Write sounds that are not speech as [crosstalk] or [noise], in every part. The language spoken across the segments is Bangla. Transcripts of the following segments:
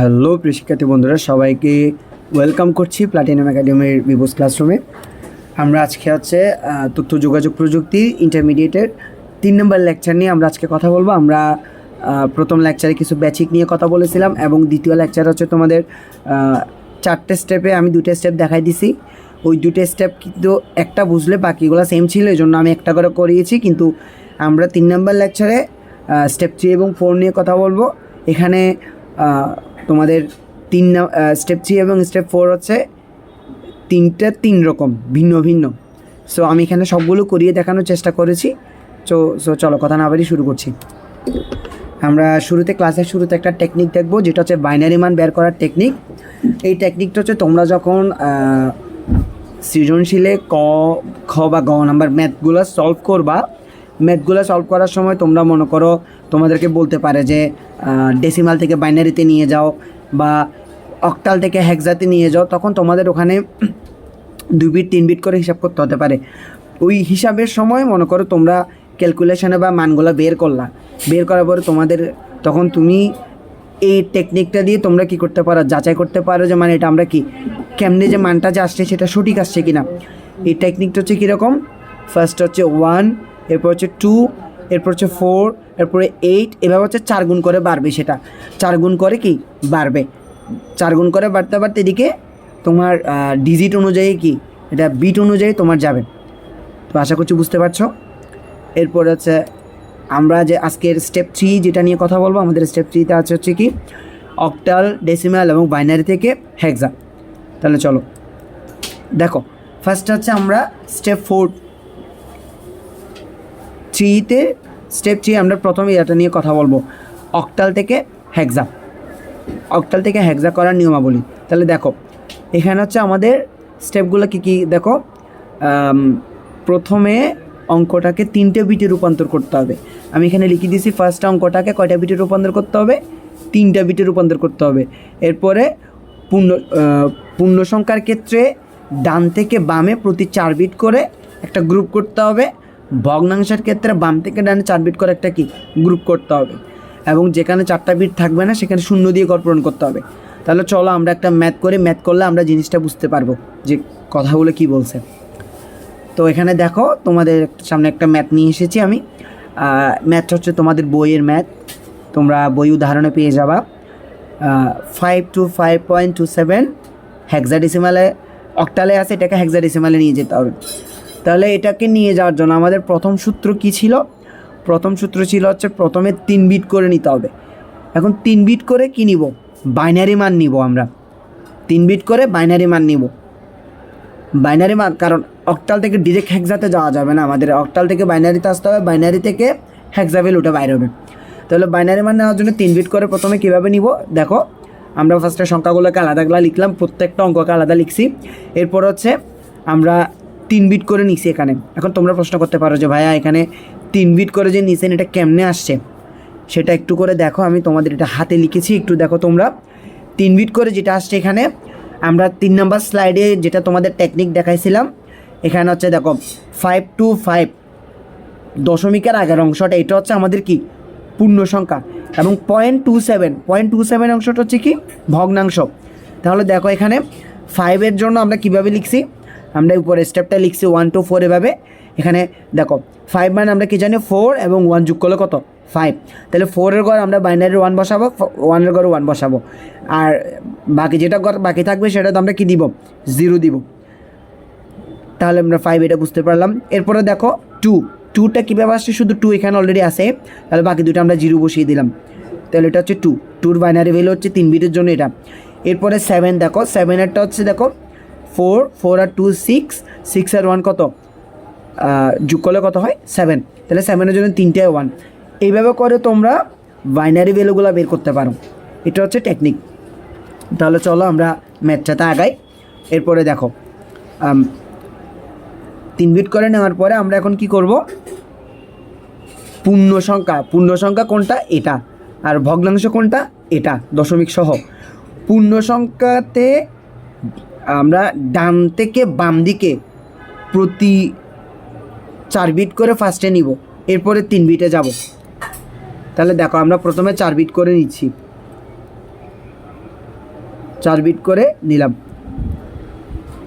হ্যালো শিক্ষার্থী বন্ধুরা, সবাইকে ওয়েলকাম করছি প্লাটিনাম একাডেমির বিবোস ক্লাসরুমে আমরা আজকে হচ্ছে তথ্য যোগাযোগ প্রযুক্তি ইন্টারমিডিয়েটের তিন নম্বর লেকচার নিয়ে আমরা আজকে কথা বলব। আমরা প্রথম লেকচারে কিছু ব্যাচিক নিয়ে কথা বলেছিলাম এবং দ্বিতীয় লেকচার হচ্ছে তোমাদের চারটে স্টেপে আমি দুটো স্টেপ দেখাই দিছি। ওই দুটো স্টেপ কিন্তু একটা বুঝলে বাকিগুলো সেম ছিল এই জন্য আমি একটা করে করিয়েছি। কিন্তু আমরা তিন নম্বর লেকচারে স্টেপ থ্রি এবং ফোর নিয়ে কথা বলব। এখানে তোমাদের তিন স্টেপ থ্রি এবং স্টেপ ফোর হচ্ছে তিনটা তিন রকম, ভিন্ন ভিন্ন। সো আমি এখানে সবগুলো করিয়ে দেখানোর চেষ্টা করেছি। তো সো চলো, কথা না বাড়ি শুরু করছি। আমরা শুরুতে ক্লাসের শুরুতে একটা টেকনিক দেখব, যেটা হচ্ছে বাইনারি মান বের করার টেকনিক এই টেকনিকটা হচ্ছে তোমরা যখন সৃজনশীলে ক, খ বা গ নাম্বার ম্যাথগুলো সলভ করবা ম্যাথগুলো সলভ করার সময় তোমরা মনে করো তোমাদেরকে বলতে পারে যে ডেসিমাল থেকে বাইনারিতে নিয়ে যাও বা অক্টাল থেকে হ্যাকজাতে নিয়ে যাও, তখন তোমাদের ওখানে [clears throat] দুই বিট তিন বিট করে হিসাব করতে হতে পারে। ওই হিসাবের সময় মনে করো তোমরা ক্যালকুলেশনে বা মানগুলো বের করলা। বের করার পরে তোমাদের তখন তুমি এই টেকনিকটা দিয়ে তোমরা কি করতে পারো? যাচাই করতে পারো যে মানে এটা আমরা কি, কেমনে যে মানটা যে আসছে সেটা সঠিক আসছে কিনা। এই টেকনিকটা হচ্ছে কীরকম? ফার্স্ট হচ্ছে ওয়ান এরপর হচ্ছে টু এরপর হচ্ছে ফোর এরপরে এইট এভাবে হচ্ছে চার গুণ করে বাড়বে সেটা। চার গুণ করে কি? বাড়বে। চার গুণ করে বাড়তে বাড়তে এদিকে তোমার ডিজিট অনুযায়ী কি? এটা বিট অনুযায়ী তোমার যাবে। তো আশা করছি বুঝতে পারছ? এরপর হচ্ছে আমরা যে আজকের স্টেপ থ্রি যেটা নিয়ে কথা বলব, আমাদের স্টেপ থ্রিতে আছে হচ্ছে কি? অক্টাল ডেসিমাল এবং বাইনারি থেকে হেক্সা তাহলে চলো। দেখো ফার্স্ট হচ্ছে আমরা স্টেপ ফোর থ্রিতে স্টেপ থ্রি আমরা প্রথমে এটা নিয়ে কথা বলব। অক্টাল থেকে হ্যাকজা অক্টাল থেকে হ্যাকজা করার নিয়মাবলী। তাহলে দেখো, এখানে হচ্ছে আমাদের স্টেপগুলো কী কী? দেখো প্রথমে অঙ্কটাকে তিনটে বিটে রূপান্তর করতে হবে। আমি এখানে লিখে দিয়েছি ফার্স্ট অঙ্কটাকে কয়টা বিটে রূপান্তর করতে হবে? তিনটা বিটে রূপান্তর করতে হবে। এরপরে পূর্ণ পূর্ণ সংখ্যার ক্ষেত্রে ডান থেকে বামে প্রতি চার বিট করে একটা গ্রুপ করতে হবে। ভগ্নাংশের ক্ষেত্রে বাম থেকে ডানে চার বিট করে একটা কি? গ্রুপ করতে হবে। এবং যেখানে চারটা বিট থাকবে না, সেখানে শূন্য দিয়ে গড় পূরণ করতে হবে। তাহলে চলো আমরা একটা ম্যাথ করে। ম্যাথ করলে আমরা জিনিসটা বুঝতে পারব যে কথাগুলো কি বলছে। তো এখানে দেখো, তোমাদের সামনে একটা ম্যাথ নিয়ে এসেছি আমি। ম্যাথটা হচ্ছে তোমাদের বইয়ের ম্যাথ তোমরা বই উদাহরণে পেয়ে যাবা। Five two five point two seven হেক্সাডেসিমালে অক্টালে আছে, এটাকে হেক্সাডেসিমালে নিয়ে যেতে হবে। তাহলে এটাকে নিয়ে যাওয়ার জন্য আমাদের প্রথম সূত্র কি ছিল? প্রথম সূত্র ছিল হচ্ছে প্রথমে তিন বিট করে নিতে হবে। এখন তিন বিট করে কি নিব? বাইনারি মান নিব আমরা। তিন বিট করে বাইনারি মান নিব। বাইনারি মান, কারণ অক্টাল থেকে ডিরেক্ট হ্যাকজাতে যাওয়া যাবে না আমাদের। অক্টাল থেকে বাইনারিতে আসতে হবে বাইনারি থেকে হ্যাকজা ভ্যালুটা বাইরে হবে। তাহলে বাইনারি মান নেওয়ার জন্য তিন বিট করে প্রথমে কীভাবে নিব? দেখো, আমরা ফার্স্টে সংখ্যাগুলোকে আলাদা আলাদা লিখলাম, প্রত্যেকটা অঙ্ককে আলাদা লিখছি। এরপর হচ্ছে আমরা তিন বিট করে নিছি এখানে। এখন তোমরা প্রশ্ন করতে পারো যে, ভাইয়া, এখানে তিন বিট করে যে নিছেন, এটা কেমনে আসছে? সেটা একটু করে দেখো, আমি তোমাদের এটা হাতে লিখেছি, একটু দেখো তোমরা। তিন বিট করে যেটা আসছে এখানে, আমরা তিন নম্বর স্লাইডে যেটা তোমাদের টেকনিক দেখাইছিলাম, এখানে হচ্ছে দেখো ফাইভ টু ফাইভ দশমিকের আগের অংশটা, এটা হচ্ছে আমাদের কি? পূর্ণ সংখ্যা। এবং point two seven point two seven অংশটা হচ্ছে কি? ভগ্নাংশ। তাহলে দেখো এখানে ফাইভের জন্য আমরা কীভাবে লিখছি? আমরা উপরে স্টেপটা লিখছি ওয়ান টু ফোর এভাবে। এখানে দেখো ফাইভ মানে আমরা কি জানি? ফোর এবং ওয়ান যোগ করলে কত? ফাইভ তাহলে ফোরের ঘর আমরা বাইনারি ওয়ান বসাবো ওয়ানের ঘরে ওয়ান বসাবো। আর বাকি যেটা ঘর বাকি থাকবে সেটা তো আমরা কী দিব? জিরো দিব। তাহলে আমরা ফাইভ এটা বুঝতে পারলাম। এরপরে দেখো টু টুটা কীভাবে আসছে? শুধু টু এখানে অলরেডি আছে। তাহলে বাকি দুটো আমরা জিরো বসিয়ে দিলাম। তাহলে এটা হচ্ছে টু টুর বাইনারি ভ্যালু হচ্ছে তিন বিটের জন্য এটা। এরপরে সেভেন দেখো সেভেনেরটা হচ্ছে দেখো ফোর ফোর আর টু সিক্স সিক্স আর ওয়ান কত? যোগ করলে কত হয়? সেভেন তাহলে সেভেনের জন্য তিনটে ওয়ান এইভাবে করে তোমরা বাইনারি ভ্যালুগুলো বের করতে পারো। এটা হচ্ছে টেকনিক তাহলে চলো আমরা ম্যাথটাতে আগাই। এরপরে দেখো তিন বিট করে নেওয়ার পরে আমরা এখন কি করব? পূর্ণ সংখ্যা। পূর্ণ সংখ্যা কোনটা? এটা। আর ভগ্নাংশ কোনটা? এটা। দশমিক সহ। পূর্ণ সংখ্যাতে আমরা ডান থেকে বাম দিকে প্রতি চার বিট করে ফার্স্টে নিব, এরপরে তিন বিটে যাব। তাহলে দেখো, আমরা প্রথমে চার বিট করে নিচ্ছি। চার বিট করে নিলাম।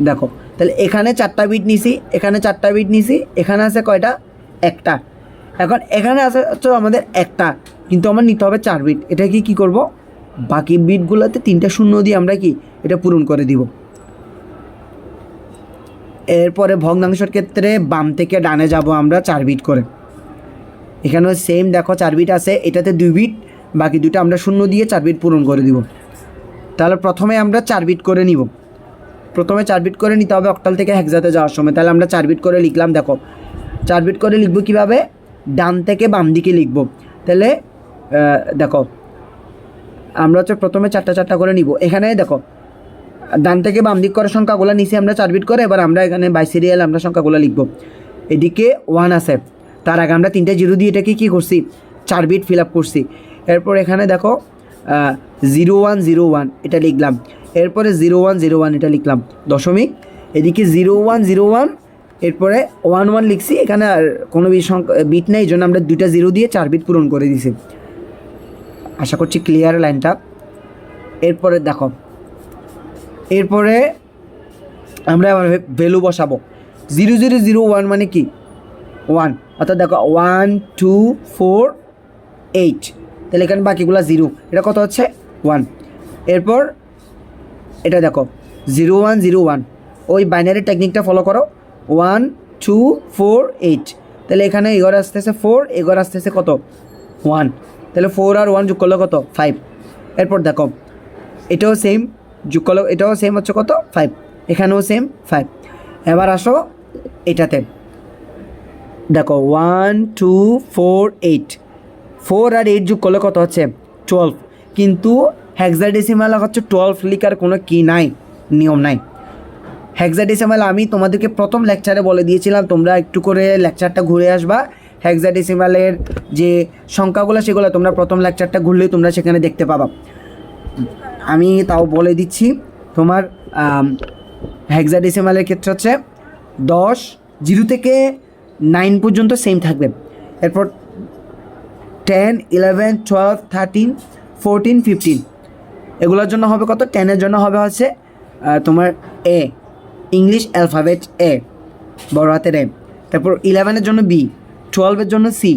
দেখো, তাহলে এখানে চারটা বিট নিছি, এখানে চারটা বিট নিছি, এখানে আছে কয়টা? একটা। এখন এখানে আছে হচ্ছে আমাদের একটা, কিন্তু আমার নিতে হবে চার বিট। এটা কি কী করব? বাকি বিটগুলোতে তিনটা শূন্য দিয়ে আমরা কি? এটা পূরণ করে দিব। এরপরে ভগ্নাংশের ক্ষেত্রে বাম থেকে ডানে যাব আমরা চার বিট করে। এখানেও সেম দেখো, চার বিট আছে, এটাতে দুই বিট, বাকি দুটো আমরা শূন্য দিয়ে চার বিট পূরণ করে দিব। তাহলে প্রথমে আমরা চার বিট করে নিব। প্রথমে চার বিট করে নিতে হবে অক্টাল থেকে হ্যাকজাতে যাওয়ার সময়। তাহলে আমরা চার বিট করে লিখলাম, দেখো। চার বিট করে লিখব কীভাবে? ডান থেকে বাম দিকে লিখব। তাহলে দেখো, আমরা হচ্ছে প্রথমে চারটা চারটা করে নিব। এখানে দেখো ডান থেকে বাম দিক করে সংখ্যাগুলো নিচে আমরা চার বিট করে, এবার আমরা এখানে বাই সিরিয়াল আমরা সংখ্যাগুলো লিখব। এদিকে ওয়ান আছে, তার আগে আমরা তিনটে জিরো দিয়ে এটাকে কী করছি? চার বিট ফিল আপ করছি। এরপর এখানে দেখো জিরো ওয়ান জিরো ওয়ান এটা লিখলাম। এরপরে জিরো ওয়ান জিরো ওয়ান এটা লিখলাম। দশমিক, এদিকে জিরো ওয়ান জিরো ওয়ান এরপরে ওয়ান ওয়ান লিখছি, এখানে আর কোনো বিট নেই জন্য আমরা দুইটা জিরো দিয়ে চার বিট পূরণ করে দিছি। আশা করছি ক্লিয়ার লাইনটা এরপরে দেখো এরপরে আমরা আবার ভ্যালু বসাবো। জিরো জিরো জিরো ওয়ান মানে কি? ওয়ান অর্থাৎ দেখো ওয়ান টু ফোর এইট তাহলে এখানে বাকিগুলো জিরো এটা কত হচ্ছে? ওয়ান এরপর এটা দেখো জিরো ওয়ান জিরো ওয়ান ওই বাইনারি টেকনিকটা ফলো করো। ওয়ান টু ফোর এইট তাহলে এখানে এগারো আসতেছে ফোর এগারো আসতেছে কত? ওয়ান তাহলে ফোর আর ওয়ান যোগ করলে কত? ফাইভ এরপর দেখো, এটাও সেম যোগ করলে এটাও সেম হচ্ছে কত? ফাইভ এখানেও সেম ফাইভ এবার আসো এটাতে। দেখো one two four eight four আর এইট যোগ করলে কত হচ্ছে? টুয়েলভ কিন্তু হ্যাক্সাডেসিমাল হচ্ছে টুয়েলভ লিখার কোনো কি নাই, নিয়ম নাই। হ্যাক্সাডেসিমাল আমি তোমাদেরকে প্রথম লেকচারে বলে দিয়েছিলাম, তোমরা একটু করে লেকচারটা ঘুরে আসবা। হ্যাক্সাডেসিমালের যে সংখ্যাগুলো, সেগুলো তোমরা প্রথম লেকচারটা ঘুরলেই তোমরা সেখানে দেখতে পাবা। আমি তাও বলে দিচ্ছি, তোমার হ্যাক্সাডেসিমালের ক্ষেত্রে হচ্ছে দশ, জিরো থেকে নাইন পর্যন্ত সেম থাকবে। এরপর ten eleven twelve thirteen fourteen fifteen এগুলোর জন্য হবে কত? টেনের জন্য হবে হচ্ছে তোমার এ ইংলিশ অ্যালফাবেট এ বড় হাতের এ তারপর ইলেভেনের জন্য বি টুয়েলভের জন্য সি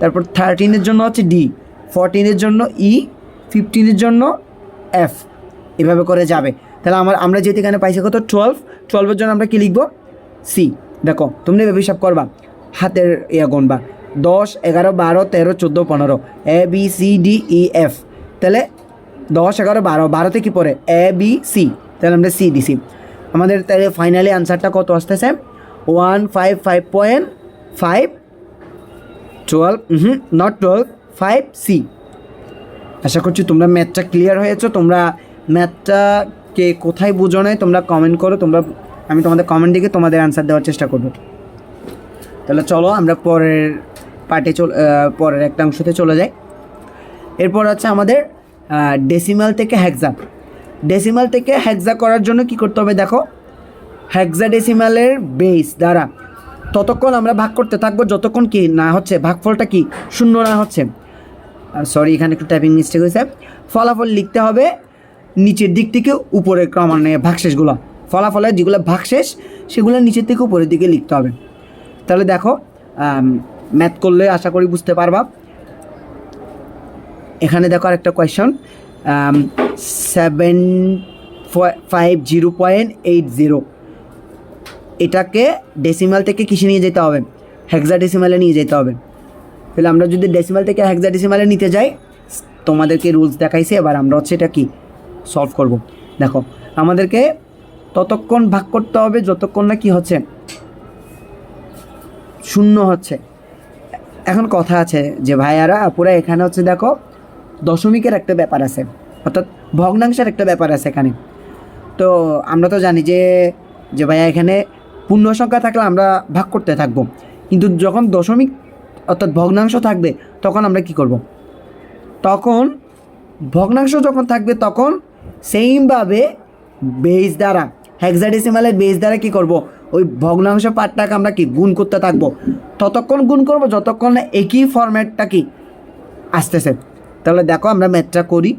তারপর থার্টিনের জন্য হচ্ছে ডি ফোরটিনের জন্য ই ফিফটিনের জন্য এফ এভাবে করে যাবে। তাহলে আমার, আমরা যেহেতু এখানে পাইছি কত? টুয়েলভ টুয়েলভের জন্য আমরা কি লিখব? সি দেখো, তুমি এভাবে হিসাব করবা। হাতের ইয়া গুনবা। দশ, এগারো, বারো, তেরো, চোদ্দ, পনেরো। A B C D E F তাহলে দশ, এগারো, বারো। বারোতে কি পড়ে? এ বি সি তাহলে আমরা সি দিছি। আমাদের তাহলে ফাইনালি আনসারটা কত আসতেছে? One five five point five twelve hmm not twelve five C আশা করছি তোমরা ম্যাথটা ক্লিয়ার হয়েছো। তোমরা ম্যাথটা কে কোথায় বুঝো নাই, তোমরা কমেন্ট করো। তোমরা, আমি তোমাদের কমেন্ট দিকে তোমাদের অ্যান্সার দেওয়ার চেষ্টা করব। তাহলে চলো আমরা পরের পার্টে চল পরের একটা অংশতে চলে যাই। এরপর হচ্ছে আমাদের ডেসিমাল থেকে হ্যাকজা ডেসিমাল থেকে হ্যাকজা করার জন্য কি করতে হবে দেখো? হ্যাকজা ডেসিমালের বেস দ্বারা ততক্ষণ আমরা ভাগ করতে থাকব। যতক্ষণ কি না হচ্ছে, ভাগফলটা কি? শূন্য না হচ্ছে। সরি এখানে একটু টাইপিং মিস্টেক হয়েছে। ফলাফল লিখতে হবে নিচের দিক থেকে উপরে ক্রমান্বয়ে ভাগশেষগুলো। ফলাফলের যেগুলো ভাগশেষ, সেগুলো নিচের থেকে উপরের দিকে লিখতে হবে। তাহলে দেখো ম্যাথ করলে আশা করি বুঝতে পারবা। এখানে দেখো আরেকটা question seven five zero point eight zero এটাকে ডেসিমাল থেকে কিসে নিয়ে যেতে হবে? হেক্সা ডেসিমালে নিয়ে যেতে হবে। তাহলে আমরা যদি ডেসিমাল থেকে হেক্সা ডেসিমালে নিতে যাই, তোমাদেরকে রুলস দেখাইছে, এবার আমরা হচ্ছে এটা কি? সলভ করব। দেখো, আমাদেরকে ততক্ষণ ভাগ করতে হবে, যতক্ষণ না কি হচ্ছে? শূন্য হচ্ছে। এখন কথা আছে যে, ভাইয়ারা, আপুরা, এখানে হচ্ছে দেখো, দশমিকের একটা ব্যাপার আছে, অর্থাৎ ভগ্নাংশের একটা ব্যাপার আছে এখানে। তো আমরা তো জানি যে যে ভাইয়া এখানে পূর্ণ সংখ্যা থাকলে আমরা ভাগ করতে থাকব। কিন্তু যখন দশমিক অর্থাৎ ভগ্নাংশ থাকবে, তখন আমরা কি করব? তখন ভগ্নাংশ যখন থাকবে, তখন সেইমভাবে বেস দ্বারা হেক্সাডেসিমালের বেস দ্বারা কি করব? ওই ভগ্নাংশ পার্টটাকে আমরা কি, গুণ করতে থাকব। ততক্ষণ গুণ করব, যতক্ষণ না একই ফরম্যাটটা কি, আসতেছে। তাহলে দেখো আমরা ম্যাথটা করি।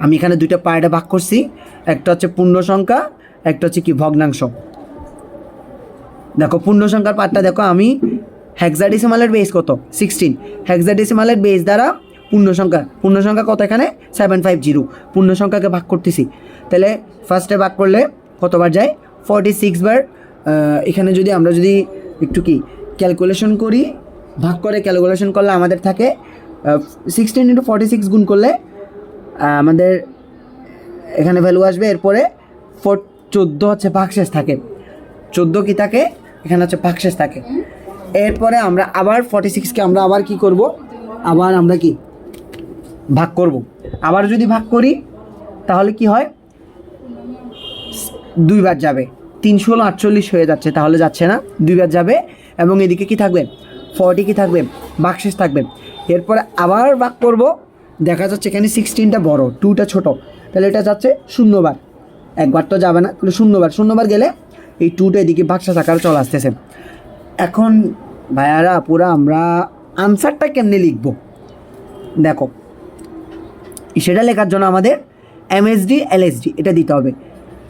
আমি এখানে দুইটা পার্টে ভাগ করছি, একটা হচ্ছে পূর্ণ সংখ্যা, একটা হচ্ছে কি, ভগ্নাংশ। দেখো, পূর্ণ সংখ্যার পার্টটা দেখো, আমি হেক্সাডেসিমালের বেস কত? সিক্সটিন হেক্সাডেসিমালের বেস দ্বারা পূর্ণ সংখ্যা পূর্ণ সংখ্যা কত এখানে? সেভেন ফাইভ জিরো পূর্ণ সংখ্যাকে ভাগ করতেছি। তাহলে ফার্স্টে ভাগ করলে কতবার যায়? ফর্টি সিক্স বার এখানে যদি আমরা যদি একটু কি ক্যালকুলেশন করি, ভাগ করে ক্যালকুলেশন করলে আমাদের থাকে সিক্সটিন ইন্টু ফর্টি সিক্স গুণ করলে আমাদের এখানে ভ্যালু আসবে। এরপরে ফোর চোদ্দ হচ্ছে ভাগশেষ থাকে। চোদ্দ কি থাকে? এখানে হচ্ছে ভাগশেষ থাকে। এরপরে আমরা আবার ফর্টি সিক্সকে আমরা আবার কি করব? আবার আমরা কি? ভাগ করব। আবার যদি ভাগ করি, তাহলে কি হয়? দুইবার যাবে। তিনশো আটচল্লিশ হয়ে যাচ্ছে, তাহলে যাচ্ছে না। দুইবার যাবে। এবং এদিকে কি থাকবে? ফর্টি কি থাকবে? বাকশেষ থাকবে। এরপরে আবার ভাগ করব। দেখা যাচ্ছে এখানে সিক্সটিনটা বড় টুটা ছোট। তাহলে এটা যাচ্ছে শূন্যবার একবার তো যাবে না, তাহলে শূন্যবার শূন্যবার গেলে এই টুটা এদিকে বাক্সা আকারে চলে আসতেছে। এখন ভাইয়ারা, পুরা আমরা আনসারটা কেমনে লিখব? দেখো, সেটা লেখার জন্য আমাদের এমএসডি এলএসডি এটা দিতে হবে।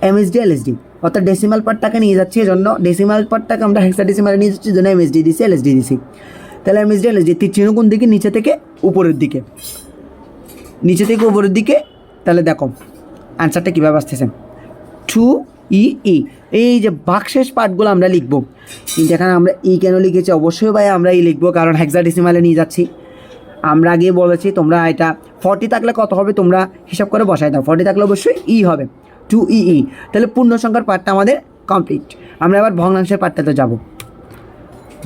এমএসডি এলএসডি অর্থাৎ ডেসিমাল পার্টটাকে নিয়ে যাচ্ছি, এজন্য ডেসিমাল পার্টটাকে আমরা হেক্সা ডেসিমালে নিয়ে যাচ্ছি জন্য এমএসডি দিছি এলএসডি দিছি। তাহলে এমএসডি এলএসডি চিহ্ন কোন দিকে? নিচে থেকে উপরের দিকে। নিচে থেকে উপরের দিকে, তাহলে দেখো আনসারটা কীভাবে আসতেছে? টু ই ই এই যে বাক্সেস পার্টগুলো আমরা লিখব। কিন্তু এখানে আমরা ই কেন লিখেছি? অবশ্যই ভাই আমরা ই লিখব, কারণ হেক্সা ডেসিমালে নিয়ে যাচ্ছি। আমরা আগে বলেছি তোমরা এটা ফর্টি থাকলে কত হবে? তোমরা হিসাব করে বসাই দাও। ফর্টি থাকলে অবশ্যই ই হবে টু ই ই তাহলে পূর্ণ সংখ্যার পার্টটা আমাদের কমপ্লিট আমরা এবার ভগ্নাংশের পার্টটাতে যাব।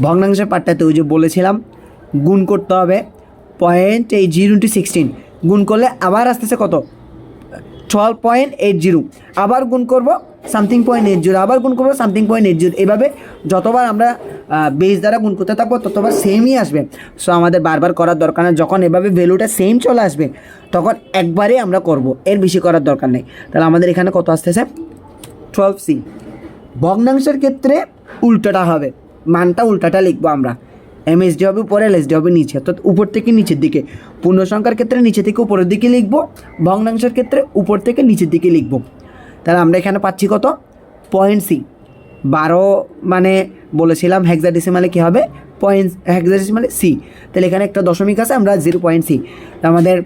ভগ্নাংশের পার্টটাতে ওই যে বলেছিলাম, গুণ করতে হবে পয়েন্ট এই জিরো ইন্টু সিক্সটিন গুণ করলে আবার আসতেছে কত? টুয়েলভ পয়েন্ট এইট জিরো আবার গুণ করব সামথিং পয়েন্ট এইট জিরো আবার গুণ করব সামথিং পয়েন্ট এইট জিরো এভাবে যতবার আমরা বেস দ্বারা গুণ করতে থাকব, ততবার সেমই আসবে। সো আমাদের বারবার করার দরকার নেই। যখন এভাবে ভ্যালুটা সেম চলে আসবে, তখন একবারে আমরা করব। এর বেশি করার দরকার নেই। তাহলে আমাদের এখানে কত আসতেছে? টুয়েলভ সি ভগ্নাংশের ক্ষেত্রে উল্টোটা হবে। মানটা উল্টাটা লিখব আমরা। এমএসডি হবে উপরে এলএসডি হবে নিচে। অর্থাৎ উপর থেকে নিচের দিকে। পূর্ণ সংখ্যার ক্ষেত্রে নিচে থেকে উপরের দিকে লিখব। ভগ্নাংশের ক্ষেত্রে উপর থেকে নিচের দিকে লিখব। তাহলে আমরা এখানে পাচ্ছি কত? পয়েন্ট সি বারো মানে বলেছিলাম হেক্সাডেসিমালে কী হবে? পয়েন্ট হেক্সাডেসিমালে সি তাহলে এখানে একটা দশমিক আছে, আমরা জিরো পয়েন্ট সি আমাদের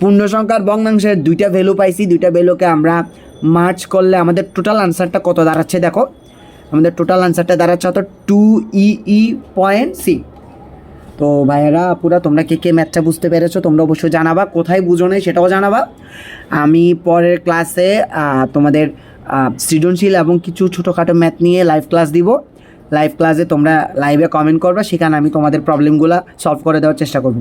পূর্ণ সংখ্যার ভগ্নাংশের দুইটা ভ্যালু পাইছি। দুইটা ভ্যালুকে আমরা মার্চ করলে আমাদের টোটাল আনসারটা কত দাঁড়াচ্ছে দেখো। আমাদের টোটাল আনসারটা দাঁড়াচ্ছে অত টু ই পয়েন্ট সি তো ভাইয়েরা পুরা তোমরা কে কে ম্যাথটা বুঝতে পেরেছ তোমরা অবশ্যই জানাবা। কোথায় বুঝো নেই সেটাও জানাবা। আমি পরের ক্লাসে তোমাদের সৃজনশীল এবং কিছু ছোটোখাটো ম্যাথ নিয়ে লাইভ ক্লাস দিব। লাইভ ক্লাসে তোমরা লাইভে কমেন্ট করবা, সেখানে আমি তোমাদের প্রবলেমগুলো সলভ করে দেওয়ার চেষ্টা করব।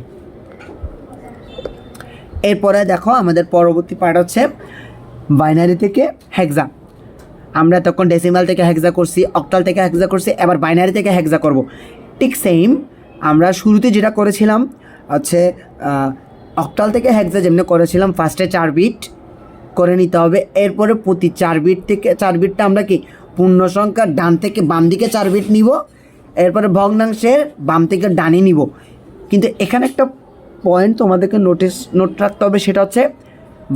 এরপরে দেখো, আমাদের পরবর্তী পার্ট হচ্ছে বাইনারি থেকে হেক্সা আমরা তখন ডেসিমাল থেকে হ্যাকজা করছি অক্টাল থেকে হেক্সা করছি, এবার বাইনারি থেকে হ্যাকজা করব। ঠিক সেম আমরা শুরুতে যেটা করেছিলাম, হচ্ছে অক্টাল থেকে হেক্সা যেমনি করেছিলাম ফার্স্টে চার বিট করে নিতে হবে। এরপরে প্রতি চার বিট থেকে, চার বিটটা আমরা কি পূর্ণ সংখ্যার ডান থেকে বাম দিকে চার বিট নিব। এরপরে ভগ্নাংশের বাম থেকে ডানে নিব। কিন্তু এখানে একটা পয়েন্ট তোমাদেরকে নোটিস নোট রাখতে হবে, সেটা হচ্ছে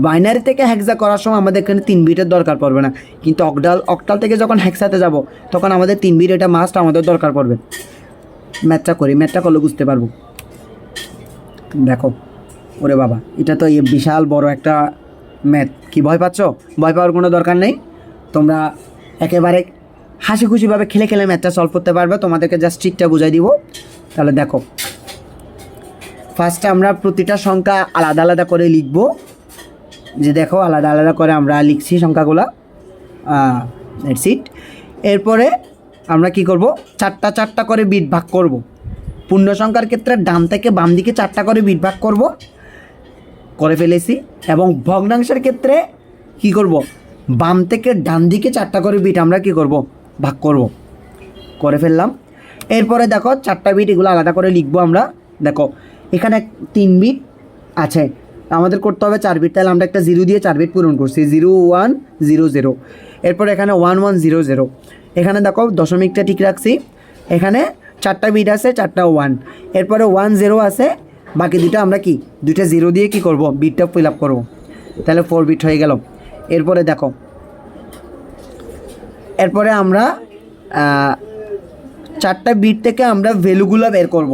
বাইনারি থেকে হ্যাক্সা করার সময় আমাদের এখানে তিন বিটের দরকার পড়বে না। কিন্তু অকডাল অকটাল থেকে যখন হ্যাক্সাতে যাব, তখন আমাদের তিন বিট এটা মাস্ট আমাদের দরকার পড়বে। ম্যাথটা করি, ম্যাথটা করলে বুঝতে পারব। দেখো, ওরে বাবা, এটা তো এই বিশাল বড় একটা ম্যাথ। কি ভয় পাচ্ছ? ভয় পাওয়ার কোনো দরকার নেই। তোমরা একেবারে হাসি খুশিভাবে খেলে খেলে ম্যাথটা সলভ করতে পারবে। তোমাদেরকে জাস্ট ট্রিকটা বুঝাই দিব। তাহলে দেখো ফার্স্টে আমরা প্রতিটা সংখ্যা আলাদা আলাদা করে লিখব। যে দেখো, আলাদা আলাদা করে আমরা লিখছি সংখ্যাগুলো। সিট এরপরে আমরা কি করব? চারটা চারটা করে বিট ভাগ করব। পূর্ণ সংখ্যার ক্ষেত্রে ডান থেকে বাম দিকে চারটা করে বিট ভাগ করব। করে ফেলেছি। এবং ভগ্নাংশের ক্ষেত্রে কি করব? বাম থেকে ডান দিকে চারটা করে বিট আমরা কি করব? ভাগ করব। করে ফেললাম। এরপরে দেখো চারটা বিট এগুলো আলাদা করে লিখব আমরা। দেখো, এখানে তিন বিট আছে। আমাদের করতে হবে চার বিট। তাহলে আমরা একটা জিরো দিয়ে চার বিট পূরণ করছি। Zero one zero zero. এরপর এখানে ওয়ান ওয়ান জিরো জিরো। এখানে দেখো দশমিকটা ঠিক রাখছি। এখানে চারটা বিট আছে, চারটা ওয়ান এরপরে ওয়ান জিরো আছে, বাকি দুটো আমরা কি? দুইটা জিরো দিয়ে কি করব? বিটটা ফিল আপ করব। তাহলে ফোর বিট হয়ে গেল। এরপরে দেখো। এরপরে আমরা চারটা বিট থেকে আমরা ভ্যালুগুলো বের করব।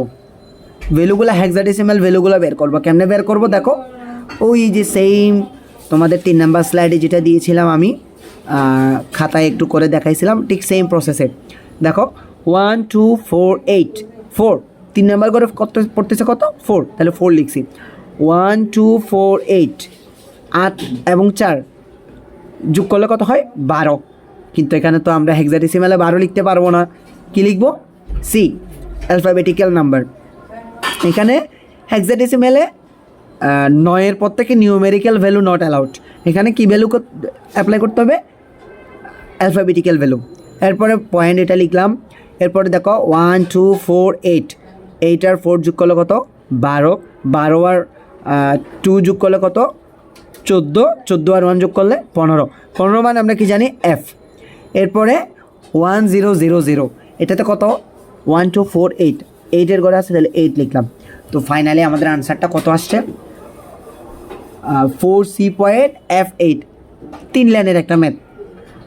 ভ্যালুগুলো হ্যাক্সাডেসিমাল ভ্যালুগুলো বের করব। কেমনে বের করব? দেখো। ওই যে সেম তোমাদের তিন নাম্বার স্লাইডে যেটা দিয়েছিলাম আমি। খাতায় একটু করে দেখাইছিলাম, ঠিক সেম প্রসেসে দেখো one two four eight four তিন নাম্বার করে কত পড়তেছে কত? ফোর তাহলে ফোর লিখছি। ওয়ান টু ফোর এইট আট এবং চার। যোগ করলে কত হয়? বারো। কিন্তু এখানে তো আমরা হেক্সাডেসিমালে বারো লিখতে পারব না। কি লিখব? সি অ্যালফাবেটিক্যাল নাম্বার এখানে হেক্সাডেসিমেলে নয়ের পর থেকে নিউমেরিক্যাল ভ্যালু নট অ্যালাউড এখানে কি ভ্যালু অ্যাপ্লাই করতে হবে? অ্যালফাবেটিক্যাল ভ্যালু এরপরে পয়েন্ট এটা লিখলাম। এরপরে দেখো one two four eight eight আর ফোর যোগ করলে কত? বারো। বারো আর টু যোগ করলে কত? চোদ্দ। চোদ্দ আর ওয়ান যোগ করলে পনেরো। পনেরো মানে আমরা কি জানি? এফ এরপরে ওয়ান জিরো জিরো জিরো এটাতে কত? ওয়ান টু ফোর এইট এইটের ঘরে আছে, তাহলে এইট লিখলাম। তো ফাইনালি আমাদের আনসারটা কত আসছে? Four C point F eight তিন লাইনের একটা ম্যাথ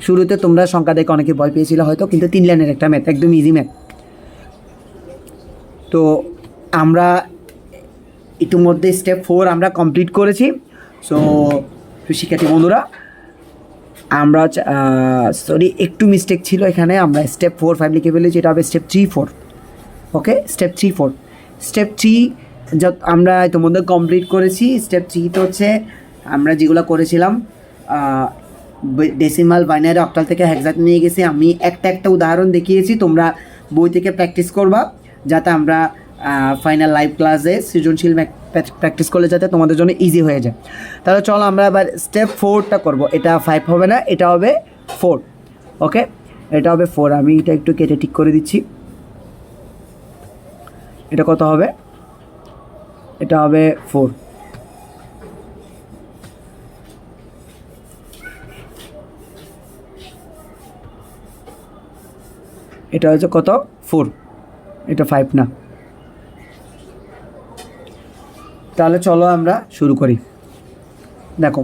শুরুতে তোমরা সংখ্যা দেখে অনেকে ভয় পেয়েছিল হয়তো, কিন্তু তিন লাইনের একটা ম্যাথ একদম ইজি ম্যাথ তো আমরা ইতিমধ্যে স্টেপ ফোর আমরা কমপ্লিট করেছি। সো শিক্ষার্থী বন্ধুরা, আমরা সরি একটু মিস্টেক ছিল এখানে। আমরা স্টেপ ফোর ফাইভ লিখে ফেলেছি, এটা হবে step three four okay step three four step three যত আমরা ইতিমধ্যে কমপ্লিট করেছি স্টেপ থ্রিতে হচ্ছে আমরা যেগুলো করেছিলাম ডেসিমাল বাইনারি অক্টাল থেকে হ্যাকজাত নিয়ে গেছি। আমি একটা একটা উদাহরণ দেখিয়েছি, তোমরা বই থেকে প্র্যাকটিস করবা, যাতে আমরা ফাইনাল লাইভ ক্লাসে সৃজনশীল প্র্যাকটিস করলে যাতে তোমাদের জন্য ইজি হয়ে যায়। তাহলে চলো আমরা এবার স্টেপ ফোরটা করব। এটা ফাইভ হবে না, এটা হবে ফোর ওকে এটা হবে ফোর আমি এটা একটু কেটে ঠিক করে দিচ্ছি। এটা কত হবে? এটা হবে ফোর এটা হচ্ছে কত? ফোর এটা ফাইভ না। তাহলে চলো আমরা শুরু করি। দেখো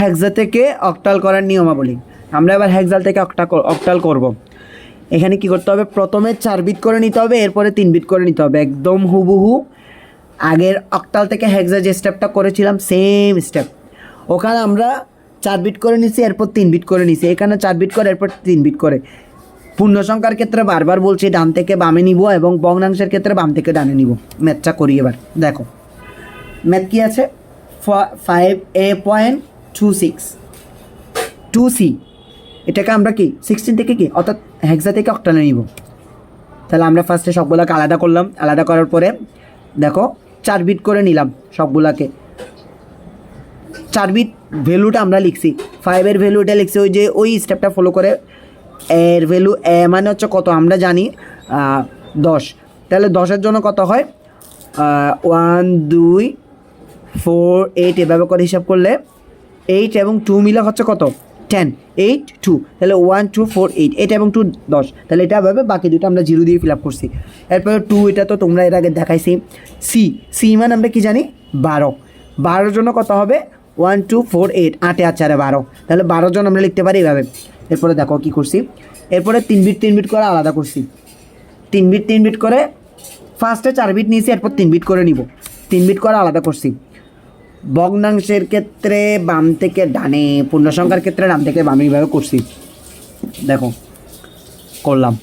হ্যাকজা থেকে অকটাল করার নিয়মাবলী। আমরা এবার হ্যাকজাল থেকে অকটা অকটাল করব। এখানে কি করতে হবে? প্রথমে চার বিট করে নিতে হবে, এরপরে তিন বিট করে নিতে হবে। একদম হুবহু আগের অক্টাল থেকে হ্যাকজা যে স্টেপটা করেছিলাম সেম স্টেপ ওখানে আমরা চার বিট করে নিছি, এরপর তিন বিট করে নিছি। এখানে চার বিট করে, এরপর তিন বিট করে। পূর্ণ সংখ্যার ক্ষেত্রে বারবার বলছি, ডান থেকে বামে নিব এবং ভগ্নাংশের ক্ষেত্রে বাম থেকে ডানে নিব। ম্যাথটা করি এবার, দেখো। ম্যাথ কী আছে? Five A point two six two C এটাকে আমরা কি? সিক্সটিন থেকে কি? অর্থাৎ হেক্সা থেকে অক্টালে নিব। তাহলে আমরা ফার্স্টে সবগুলোকে আলাদা করলাম। আলাদা করার পরে, দেখো চার বিট করে নিলাম সবগুলাকে। চার বিট ভ্যালুটা আমরা লিখছি। ফাইভের ভ্যালুটা লিখছি ওই যে ওই স্টেপটা ফলো করে। এর ভ্যালু এ মানে হচ্ছে কত? আমরা জানি দশ। তাহলে দশের জন্য কত হয়? ওয়ান দুই ফোর এইট এভাবে করে হিসাব করলে এইট এবং টু মিলে হচ্ছে কত? টেন এইট টু তাহলে one two four eight eight এবং টু দশ। তাহলে এটা হবে, বাকি দুটো আমরা জিরো দিয়ে ফিল আপ করছি। এরপরে টু এটা তো তোমরা এর আগে দেখাইছি। সি সি মানে আমরা কি জানি? বারো। বারোর জন্য কত হবে? ওয়ান টু ফোর এইট আটে আর চারে বারো। তাহলে বারো জন আমরা লিখতে পারি এভাবে এরপরে দেখো কী করছি। এরপরে তিন বিট তিন বিট করে আলাদা করছি। তিন বিট তিন বিট করে ফার্স্টে চার বিট নিয়েছি, এরপর তিন বিট করে নিব। তিন বিট করে আলাদা করছি। ভগ্নাংশের ক্ষেত্রে বাম থেকে ডানে পূর্ণ সংখ্যার ক্ষেত্রে ডান থেকে বামে এইভাবে করছি। দেখো, করলাম।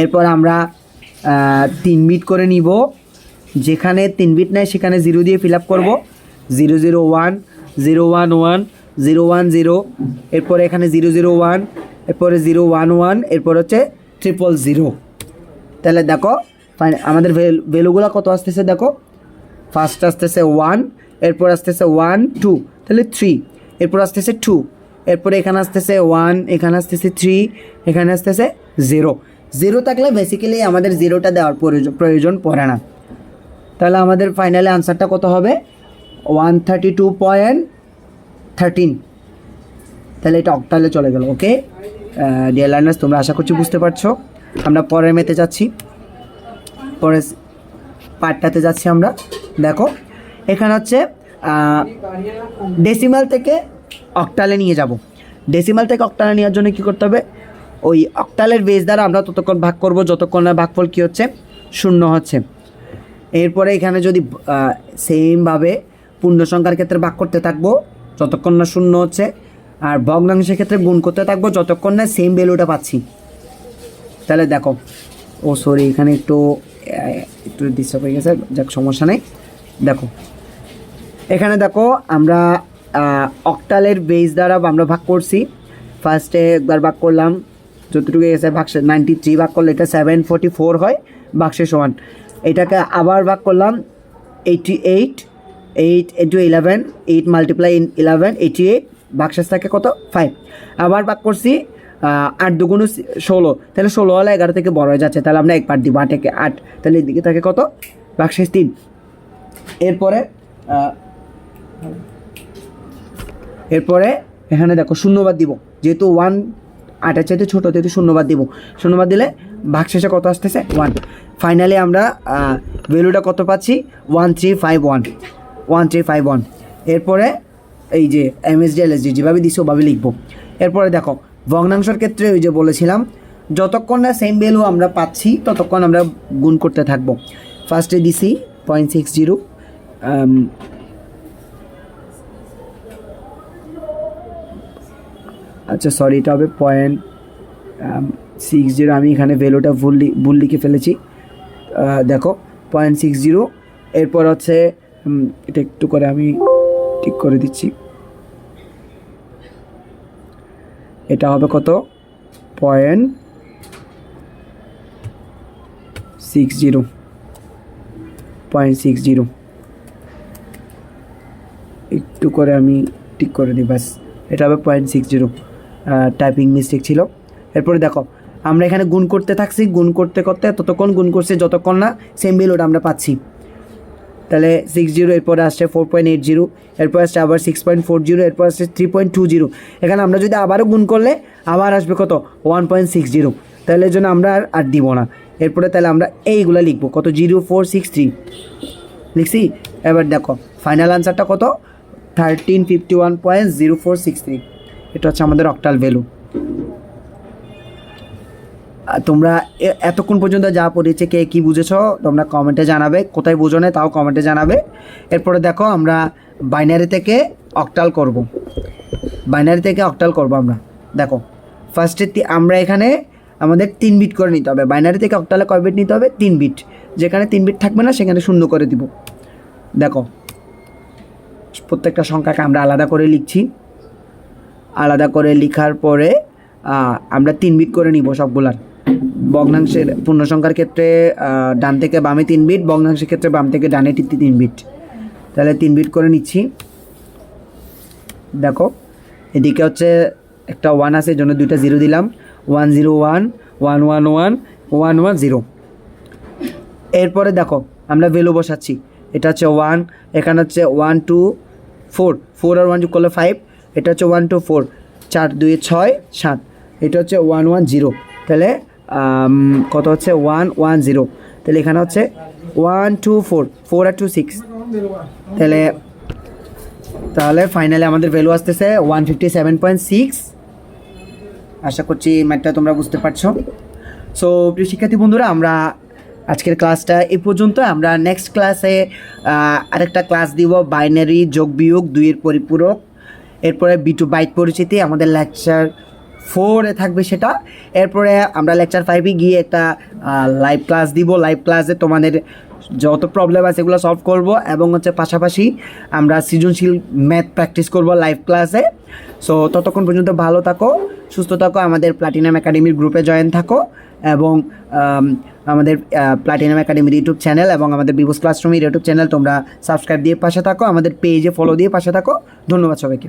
এরপর আমরা তিন বিট করে নিব। যেখানে তিন বিট নেয় সেখানে জিরো দিয়ে ফিল আপ করব। Zero zero one zero one one, zero one zero. এরপর এখানে জিরো জিরো ওয়ান, এরপরে জিরো ওয়ান ওয়ান, এরপর হচ্ছে ট্রিপল জিরো তাহলে দেখো আমাদের ভ্যালুগুলো কত আসতেছে দেখো? ফার্স্ট আসতেছে ওয়ান এরপর আসতেছে ওয়ান টু তাহলে থ্রি এরপর আসতেছে টু এরপরে এখানে আসতেছে ওয়ান এখানে আসতেছে থ্রি এখানে আসতেছে জিরো জিরো থাকলে বেসিক্যালি আমাদের জিরোটা দেওয়ার প্রয়োজন প্রয়োজন পড়ে না। তাহলে আমাদের ফাইনালি আনসারটা কত হবে? One thirty two point thirteen তাহলে এটা অক্টালে চলে গেল ওকে ডিয়ার লার্নার্স তোমরা আশা করছি বুঝতে পারছ। আমরা পরের মেতে যাচ্ছি। পরের পার্টটাতে যাচ্ছি আমরা। দেখো এখানে হচ্ছে ডেসিমাল থেকে অক্টালে নিয়ে যাব। ডেসিমাল থেকে অক্টালে নেওয়ার জন্য কী করতে হবে? ওই অক্টালের বেস দ্বারা আমরা ততক্ষণ ভাগ করব, যতক্ষণ না ভাগফল কী হচ্ছে? শূন্য হচ্ছে। এরপরে এখানে যদি সেমভাবে পূর্ণ সংখ্যার ক্ষেত্রে ভাগ করতে থাকব, যতক্ষণ না শূন্য হচ্ছে, আর ভগ্নাংশের ক্ষেত্রে গুণ করতে থাকব, যতক্ষণ না সেম ভ্যালুটা পাচ্ছি। তাহলে দেখো, ও সরি এখানে একটু একটু ডিস্টার্ব হয়ে গেছে, যাক সমস্যা নেই। দেখো এখানে দেখো আমরা অক্টালের বেস দ্বারা আমরা ভাগ করছি। ফার্স্টে একবার ভাগ করলাম, যতটুকু গেছে ভাগশে নাইনটি থ্রি ভাগ করলে এটা সেভেন ফোর্টি ফোর হয় ভাগশে সমান এটাকে আবার ভাগ করলাম eighty eight eight into eleven eight multiply in eleven eighty eight ভাগশেষ থাকে কত? ফাইভ আবার ভাগ করছি আট দুগুণ ষোলো। তাহলে ষোলো হলে এগারো থেকে বড় হয়ে যাচ্ছে, তাহলে আমরা এক পার দিব আট একে আট। তাহলে এদিকে থাকে কত? ভাগশেষ তিন। এরপরে এরপরে এখানে দেখো শূন্যবাদ দিব। যেহেতু ওয়ান আটের চাইতে ছোটো, যেহেতু শূন্যবাদ দিব। শূন্যবাদ দিলে ভাগশেষে কত আসতেছে? ওয়ান ফাইনালি আমরা ভ্যালুটা কত পাচ্ছি? One three five one one three five one এরপরে এই যে এমএসডি এলএসডি যেভাবে দিছি ওভাবে লিখব। এরপরে দেখো, ভগ্নাংশের ক্ষেত্রে ওই যে বলেছিলাম, যতক্ষণ না সেম ভ্যালু আমরা পাচ্ছি, ততক্ষণ আমরা গুণ করতে থাকব। ফার্স্টে দিছি পয়েন্ট সিক্স জিরো আচ্ছা সরি এটা হবে পয়েন্ট সিক্স জিরো আমি এখানে ভ্যালুটা ভুল ভুল লিখে ফেলেছি। দেখো পয়েন্ট সিক্স জিরো এরপর হচ্ছে এটা একটু করে আমি ঠিক করে দিচ্ছি। এটা হবে কত? Point six zero point six zero একটু করে আমি ঠিক করে দিই, ব্যাস। এটা হবে point six zero typing mistake ছিল। এরপরে দেখো, আমরা এখানে গুণ করতে থাকছি, গুণ করতে করতে ততক্ষণ গুণ করছি, যতক্ষণ না সেম বিলোড আমরা পাচ্ছি। তাহলে সিক্স জিরো এরপরে আসছে ফোর পয়েন্ট এইট জিরো এরপর আসছে আবার সিক্স পয়েন্ট ফোর জিরো এরপর আসছে থ্রি পয়েন্ট টু জিরো এখানে আমরা যদি আবারও গুণ করলে, আবার আসবে কত? ওয়ান পয়েন্ট সিক্স জিরো তাহলে জন্য আমরা আর আর দিব না। এরপরে তাহলে আমরা এইগুলো লিখব। কত? জিরো ফোর সিক্স থ্রি লিখছি? এবার দেখো ফাইনাল আনসারটা কত? Thirteen fifty one point zero four six three এটা হচ্ছে আমাদের অক্টাল ভ্যালু তোমরা এতক্ষণ পর্যন্ত যা পড়েছে কে কী বুঝেছ, তোমরা কমেন্টে জানাবে। কোথায় বুঝো না, তাও কমেন্টে জানাবে। এরপরে দেখো আমরা বাইনারি থেকে অক্টাল করব। বাইনারি থেকে অক্টাল করব আমরা। দেখো ফার্স্টে আমরা এখানে আমাদের তিন বিট করে নিতে হবে। বাইনারি থেকে অক্টালে কয় বিট নিতে হবে? তিন বিট যেখানে তিন বিট থাকবে না, সেখানে শূন্য করে দিব। দেখো, প্রত্যেকটা সংখ্যাকে আমরা আলাদা করে লিখছি। আলাদা করে লিখার পরে আমরা তিন বিট করে নিব সবগুলার। ভগ্নাংশের পূর্ণ সংখ্যার ক্ষেত্রে ডান থেকে বামে তিন বিট, ভগ্নাংশের ক্ষেত্রে বাম থেকে ডানে তিন বিট। তাহলে তিন বিট করে নিচ্ছি। দেখো, এদিকে হচ্ছে একটা ওয়ান আছে জন্য দুইটা জিরো দিলাম। One zero one one one one one one zero এরপরে দেখো, আমরা ভ্যালু বসাচ্ছি। এটা হচ্ছে ওয়ান এখানে হচ্ছে ওয়ান টু ফোর ফোর আর ওয়ান যোগ করলে ফাইভ এটা হচ্ছে ওয়ান টু ফোর চার দুই ছয় সাত। এটা হচ্ছে ওয়ান ওয়ান জিরো তাহলে কত হচ্ছে? ওয়ান ওয়ান জিরো তাহলে এখানে হচ্ছে ওয়ান টু ফোর ফোর আর টু সিক্স তাহলে তাহলে ফাইনালি আমাদের ভ্যালু আসতেছে one fifty seven point six আশা করছি ম্যাথটা তোমরা বুঝতে পারছ। সো প্রিয় শিক্ষার্থী বন্ধুরা, আমরা আজকের ক্লাসটা এ পর্যন্ত। আমরা নেক্সট ক্লাসে আরেকটা ক্লাস দিব বাইনারি যোগ বিয়োগ দুইয়ের পরিপূরক। এরপরে বিটু বাইক পরিচিতি, আমাদের লেকচার ফোরে থাকবে সেটা। এরপরে আমরা লেকচার ফাইভে গিয়ে একটা লাইভ ক্লাস দিব। লাইভ ক্লাসে তোমাদের যত প্রবলেম আছে এগুলো সলভ করব এবং হচ্ছে পাশাপাশি আমরা সৃজনশীল ম্যাথ প্র্যাকটিস করব লাইভ ক্লাসে সো ততক্ষণ পর্যন্ত ভালো থাকো, সুস্থ থাকো, আমাদের প্লাটিনাম একাডেমির গ্রুপে জয়েন থাকো এবং আমাদের প্লাটিনাম একাডেমির ইউটিউব চ্যানেল এবং আমাদের বিবস ক্লাসরুমের ইউটিউব চ্যানেল তোমরা সাবস্ক্রাইব দিয়ে পাশে থাকো, আমাদের পেজে ফলো দিয়ে পাশে থাকো। ধন্যবাদ সবাইকে।